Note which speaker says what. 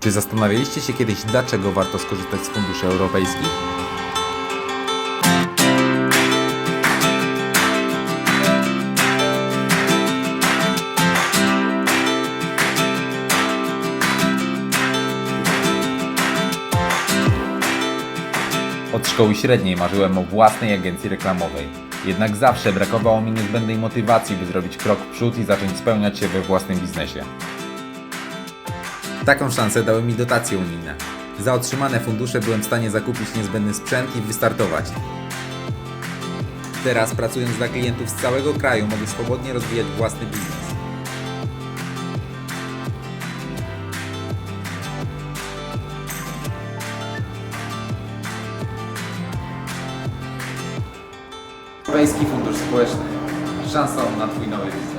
Speaker 1: Czy zastanawialiście się kiedyś, dlaczego warto skorzystać z funduszy europejskich? Od szkoły średniej marzyłem o własnej agencji reklamowej. Jednak zawsze brakowało mi niezbędnej motywacji, by zrobić krok w przód i zacząć spełniać się we własnym biznesie. Taką szansę dały mi dotacje unijne. Za otrzymane fundusze byłem w stanie zakupić niezbędny sprzęt i wystartować. Teraz pracując dla klientów z całego kraju mogę swobodnie rozwijać własny biznes. Europejski Fundusz Społeczny. Szansą na Twój nowy biznes.